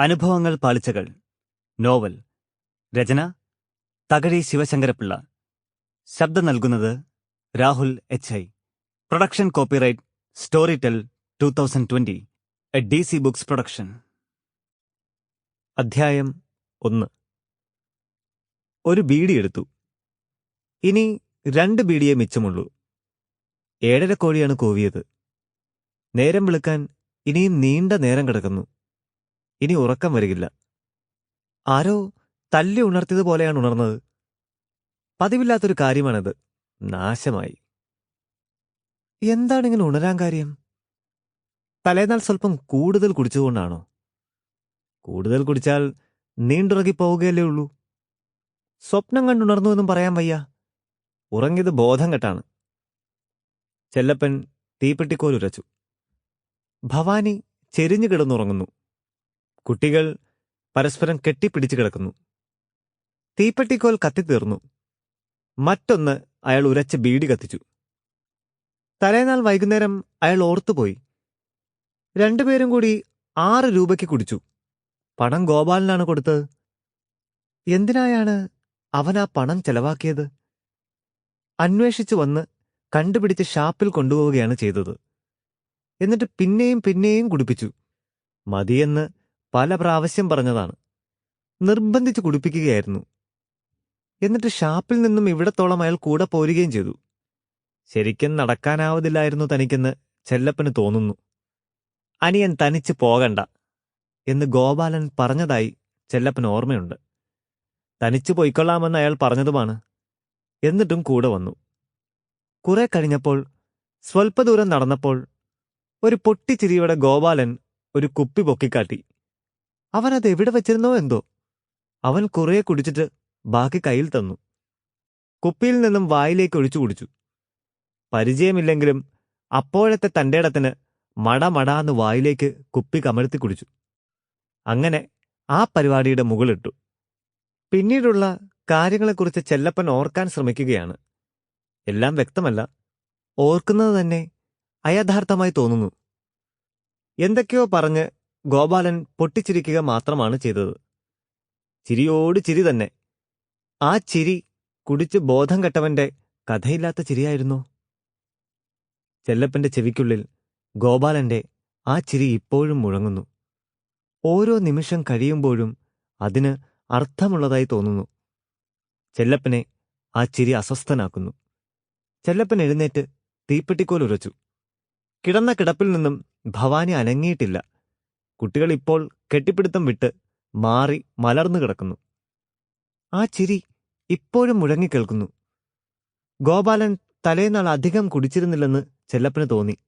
അനുഭവങ്ങൾ പാളിച്ചകൾ. നോവൽ. രചന. തകഴി ശിവശങ്കരപ്പിള്ള. ശബ്ദം നൽകുന്നത് Rahul H I. Production copyright Storytel two thousand twenty. A D C books production. അധ്യായം ഒന്ന്. ഒരു ബീഡി എടുത്തു. ഇനി രണ്ട് ബീഡിയെ മിച്ചമുള്ളൂ. ഏഴര കോഴിയാണ് കൂവിയത്. നേരം വിളിക്കാൻ ഇനിയും നീണ്ട നേരം കിടക്കുന്നു. ഇനി ഉറക്കം വരികില്ല. ആരോ തല്ലി ഉണർത്തിയതുപോലെയാണ് ഉണർന്നത്. പതിവില്ലാത്തൊരു കാര്യമാണത്. നാശമായി. എന്താണ് ഇങ്ങനെ ഉണരാൻ കാര്യം? തലേന്നാൾ സ്വല്പം കൂടുതൽ കുടിച്ചുകൊണ്ടാണോ കൂടുതൽ കുടിച്ചാൽ നീണ്ടുറങ്ങി പോവുകയല്ലേ ഉള്ളൂ. സ്വപ്നം കണ്ടുണർന്നു എന്നും പറയാൻ വയ്യ. ഉറങ്ങിയത് ബോധം കെട്ടാണ്. ചെല്ലപ്പൻ തീപ്പെട്ടിക്കോലുരച്ചു. ഭവാനി ചെരിഞ്ഞു കിടന്നുറങ്ങുന്നു. കുട്ടികൾ പരസ്പരം കെട്ടിപ്പിടിച്ചു കിടക്കുന്നു. തീപ്പെട്ടിക്കോൽ കത്തിത്തീർന്നു. മറ്റൊന്ന് അയാൾ ഉരച്ച് ബീഡി കത്തിച്ചു. തലേനാൾ വൈകുന്നേരം അയാൾ ഓർത്തുപോയി. രണ്ടുപേരും കൂടി ആറ് രൂപയ്ക്ക് കുടിച്ചു. പണം ഗോപാലനാണ് കൊടുത്തത്. എന്തിനായാണ് അവൻ ആ പണം ചെലവാക്കിയത്? അന്വേഷിച്ചു വന്ന് കണ്ടുപിടിച്ച് ഷാപ്പിൽ കൊണ്ടുപോവുകയാണ് ചെയ്തത്. എന്നിട്ട് പിന്നെയും പിന്നെയും കുടിപ്പിച്ചു. മതിയെന്ന് പല പ്രാവശ്യം പറഞ്ഞതാണ്. നിർബന്ധിച്ച് കുടിപ്പിക്കുകയായിരുന്നു. എന്നിട്ട് ഷാപ്പിൽ നിന്നും ഇവിടത്തോളം അയാൾ കൂടെ പോരുകയും ചെയ്തു. ശരിക്കും നടക്കാനാവതില്ലായിരുന്നു തനിക്കെന്ന് ചെല്ലപ്പന് തോന്നുന്നു. അനിയൻ തനിച്ച് പോകണ്ട എന്ന് ഗോപാലൻ പറഞ്ഞതായി ചെല്ലപ്പന് ഓർമ്മയുണ്ട്. തനിച്ചു പൊയ്ക്കൊള്ളാമെന്ന് അയാൾ പറഞ്ഞതുമാണ്. എന്നിട്ടും കൂടെ വന്നു. കുറെ കഴിഞ്ഞപ്പോൾ സ്വൽപ്പദൂരം നടന്നപ്പോൾ ഒരു പൊട്ടിച്ചിരിയുടെ ഗോപാലൻ ഒരു കുപ്പി പൊക്കിക്കാട്ടി. അവനത് എവിടെ വച്ചിരുന്നോ എന്തോ. അവൻ കുറെ കുടിച്ചിട്ട് ബാക്കി കയ്യിൽ തന്നു. കുപ്പിയിൽ നിന്നും വായിലേക്ക് ഒഴിച്ചു കുടിച്ചു. പരിചയമില്ലെങ്കിലും അപ്പോഴത്തെ തന്റെ ഇടത്തിന് മടമടാന്ന് വായിലേക്ക് കുപ്പി കമഴ്ത്തി കുടിച്ചു. അങ്ങനെ ആ പരിപാടിയുടെ മുകളിട്ടു. പിന്നീടുള്ള കാര്യങ്ങളെക്കുറിച്ച് ചെല്ലപ്പൻ ഓർക്കാൻ ശ്രമിക്കുകയാണ്. എല്ലാം വ്യക്തമല്ല. ഓർക്കുന്നത് തന്നെ അയഥാർത്ഥമായി തോന്നുന്നു. എന്തൊക്കെയോ പറഞ്ഞ് ഗോപാലൻ പൊട്ടിച്ചിരിക്കുക മാത്രമാണ് ചെയ്തത്. ചിരിയോട് ചിരി തന്നെ. ആ ചിരി കുടിച്ച് ബോധം കെട്ടവന്റെ കഥയില്ലാത്ത ചിരിയായിരുന്നോ? ചെല്ലപ്പന്റെ ചെവിക്കുള്ളിൽ ഗോപാലന്റെ ആ ചിരി ഇപ്പോഴും മുഴങ്ങുന്നു. ഓരോ നിമിഷം കഴിയുമ്പോഴും അതിന് അർത്ഥമുള്ളതായി തോന്നുന്നു. ചെല്ലപ്പനെ ആ ചിരി അസ്വസ്ഥനാക്കുന്നു. ചെല്ലപ്പൻ എഴുന്നേറ്റ് തീപ്പെട്ടിക്കോൽ ഉരച്ചു. കിടന്ന കിടപ്പിൽ നിന്നും ഭവാനി അനങ്ങിയിട്ടില്ല. കുട്ടികൾ ഇപ്പോൾ കെട്ടിപ്പിടുത്തം വിട്ട് മാറി മലർന്നു കിടക്കുന്നു. ആ ചിരി ഇപ്പോഴും മുഴങ്ങിക്കേൾക്കുന്നു ഗോപാലൻ തലേനാൾ അധികം കുടിച്ചിരുന്നില്ലെന്ന് ചെല്ലപ്പന് തോന്നി.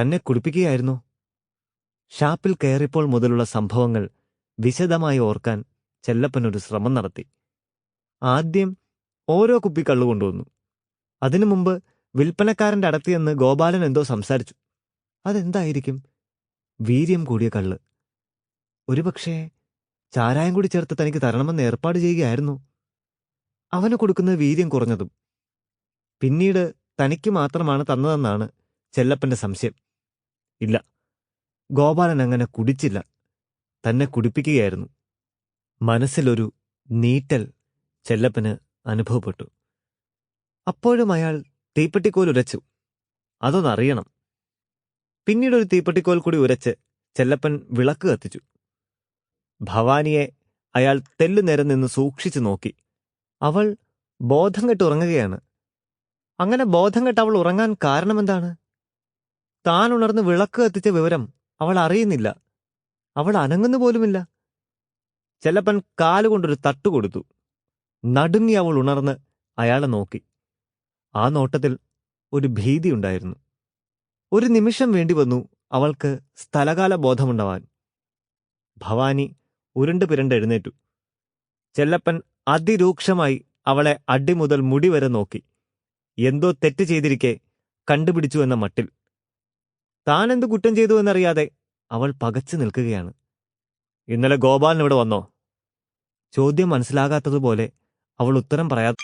തന്നെ കുടിപ്പിക്കുകയായിരുന്നു? ഷാപ്പിൽ കയറിപ്പോൾ മുതലുള്ള സംഭവങ്ങൾ വിശദമായി ഓർക്കാൻ ചെല്ലപ്പനൊരു ശ്രമം നടത്തി. ആദ്യം ഓരോ കുപ്പി കള്ളു കൊണ്ടുവന്നു. അതിനു മുമ്പ് വിൽപ്പനക്കാരന്റെ അടുത്തിയെന്ന് ഗോപാലൻ എന്തോ സംസാരിച്ചു. അതെന്തായിരിക്കും? വീര്യം കൂടിയ കള്ള്. ഒരുപക്ഷേ ചാരായം കൂടി ചേർത്ത് തനിക്ക് തരണമെന്ന് ഏർപ്പാട് ചെയ്യുകയായിരുന്നു. അവന് കൊടുക്കുന്ന വീര്യം കുറഞ്ഞതും. പിന്നീട് തനിക്ക് മാത്രമാണ് തന്നതെന്നാണ് ചെല്ലപ്പന്റെ സംശയം. ഇല്ല ഗോപാലൻ അങ്ങനെ കുടിച്ചില്ല. തന്നെ കുടിപ്പിക്കുകയായിരുന്നു. മനസ്സിലൊരു നീറ്റൽ ചെല്ലപ്പന് അനുഭവപ്പെട്ടു. അപ്പോഴും അയാൾ തീപ്പെട്ടിക്കോലുരച്ചു. അതൊന്നറിയണം. പിന്നീട് ഒരു തീപ്പെട്ടിക്കോൽ കൂടി ഉരച്ച് ചെല്ലപ്പൻ വിളക്ക് കത്തിച്ചു. ഭവാനിയെ അയാൾ തെല്ലുനേരം നിന്ന് സൂക്ഷിച്ചു നോക്കി. അവൾ ബോധം കെട്ട് ഉറങ്ങുകയാണ്. അങ്ങനെ ബോധം കെട്ട് അവൾ ഉറങ്ങാൻ കാരണമെന്താണ്? താൻ ഉണർന്ന് വിളക്ക് കത്തിച്ച വിവരം അവൾ അറിയുന്നില്ല. അവൾ അനങ്ങുന്നു പോലുമില്ല. ചെല്ലപ്പൻ കാലുകൊണ്ടൊരു തട്ടു കൊടുത്തു. നടുങ്ങി അവൾ ഉണർന്ന് അയാളെ നോക്കി. ആ നോട്ടത്തിൽ ഒരു ഭീതിയുണ്ടായിരുന്നു ഒരു നിമിഷം വേണ്ടി വന്നു അവൾക്ക് സ്ഥലകാല ബോധമുണ്ടാവാൻ ഭവാനി ഉരുണ്ട് പിരണ്ട് എഴുന്നേറ്റു. ചെല്ലപ്പൻ അതിരൂക്ഷമായി അവളെ അടി മുതൽ മുടി വരെ നോക്കി. എന്തോ തെറ്റ് ചെയ്തിരിക്കെ കണ്ടുപിടിച്ചു എന്ന മട്ടിൽ. താനെന്ത് കുറ്റം ചെയ്തു എന്നറിയാതെ അവൾ പകച്ചു നിൽക്കുകയാണ്. ഇന്നലെ ഗോപാലൻ ഇവിടെ വന്നോ? ചോദ്യം മനസ്സിലാകാത്തതുപോലെ അവൾ ഉത്തരം പറയാ?